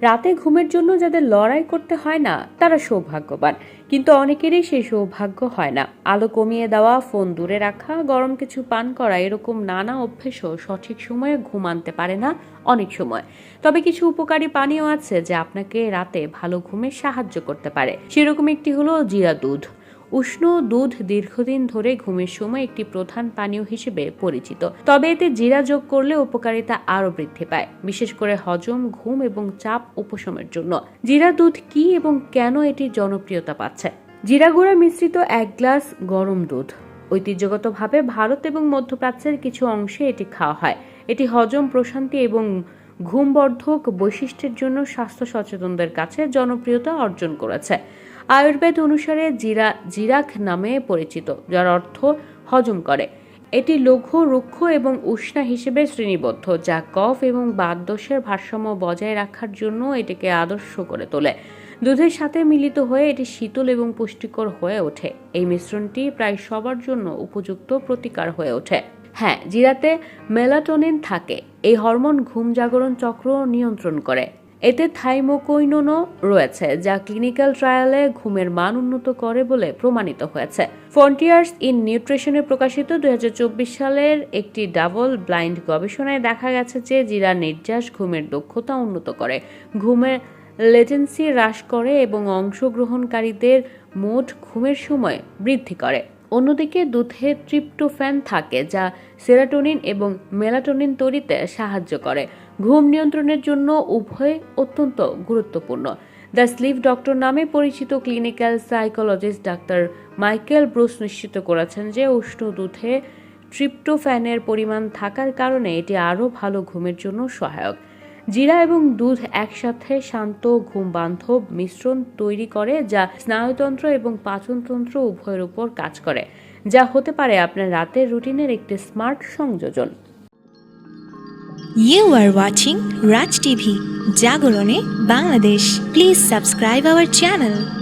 রাতে ঘুমের জন্য যাদের লড়াই করতে হয় না, তারা সৌভাগ্যবান। কিন্তু অনেকেরই সেই সৌভাগ্য হয় না। আলো কমিয়ে দেওয়া, ফোন দূরে রাখা, গরম কিছু পান করা, এরকম নানা অভ্যেসও সঠিক সময়ে ঘুম আনতে পারে না অনেক সময়। তবে কিছু উপকারী পানীয় আছে, যা আপনাকে রাতে ভালো ঘুমে সাহায্য করতে পারে। সেরকম একটি হলো জিরা দুধ। উষ্ণ দুধ দীর্ঘদিন ধরে ঘুমের সময় একটি প্রধান পানীয় হিসেবে পরিচিত। তবে এতে জিরা যোগ করলে উপকারিতা আরও বৃদ্ধি পায়, বিশেষ করে হজম, ঘুম এবং চাপ উপশমের জন্য। জিরা দুধ কি এবং কেন এটি জনপ্রিয়তা পাচ্ছে? জিরা গুঁড়া মিশ্রিত এক গ্লাস গরম দুধ। ঐতিহ্যগতভাবে ভারত এবং মধ্যপ্রাচ্যের কিছু অংশে এটি খাওয়া হয়। এটি হজম, প্রশান্তি এবং ঘুমবর্ধক বৈশিষ্ট্যের জন্য স্বাস্থ্য সচেতনদের কাছে জনপ্রিয়তা অর্জন করেছে। আয়ুর্বেদ অনুসারে জিরা জিরাক নামে পরিচিত, যার অর্থ হজম করে। এটি লঘু, রুক্ষ এবং উষ্ণা হিসেবে শ্রেণীবদ্ধ, যা কফ এবং বাতদোষের ভারসাম্য বজায় রাখার জন্য এটিকে আদর্শ করে তোলে। দুধের সাথে মিলিত হয়ে এটি শীতল এবং পুষ্টিকর হয়ে ওঠে। এই মিশ্রণটি প্রায় সবার জন্য উপযুক্ত প্রতিকার হয়ে ওঠে। হ্যাঁ জিরাতে মেলাটোনিন থাকে। এই হরমোন ঘুম জাগরণ চক্র নিয়ন্ত্রণ করে। এতে থাইমোকোইনোনও রয়েছে, যা ক্লিনিক্যাল ট্রায়ালে ঘুমের মান উন্নত করে বলে প্রমাণিত হয়েছে। ফ্রন্টিয়ার্স ইন নিউট্রিশনে প্রকাশিত দুই হাজার চব্বিশ সালের একটি ডাবল ব্লাইন্ড গবেষণায় দেখা গেছে যে জিরা নির্যাস ঘুমের দক্ষতা উন্নত করে। ঘুমের লেটেন্সি হ্রাস করে এবং অংশগ্রহণকারীদের মোট ঘুমের সময় বৃদ্ধি করে। অন্যদিকে দুধে ট্রিপ্টোফ্যান থাকে যা সেরাটোনিন এবং মেলাটোনিন তৈরিতে সাহায্য করে। ঘুম নিয়ন্ত্রণের জন্য উভয় অত্যন্ত গুরুত্বপূর্ণ। দ্য স্লিপ ডক্টর নামে পরিচিত clinical psychologist doctor Michael Breus নিশ্চিত করেছেন যে উষ্ণ দুধে ট্রিপ্টোফ্যানের পরিমাণ থাকার কারণে এটি আরও ভালো ঘুমের জন্য সহায়ক। জিরা এবং দুধ একসাথে শান্ত ঘুম বান্ধব মিশ্রণ তৈরি করে যা স্নায়ুতন্ত্র এবং পাচনতন্ত্র উভয়ের উপর কাজ করে, যা হতে পারে আপনার রাতের রুটিনের একটি স্মার্ট সংযোজন you are watching Raj TV জাগরণে Bangladesh please subscribe our channel.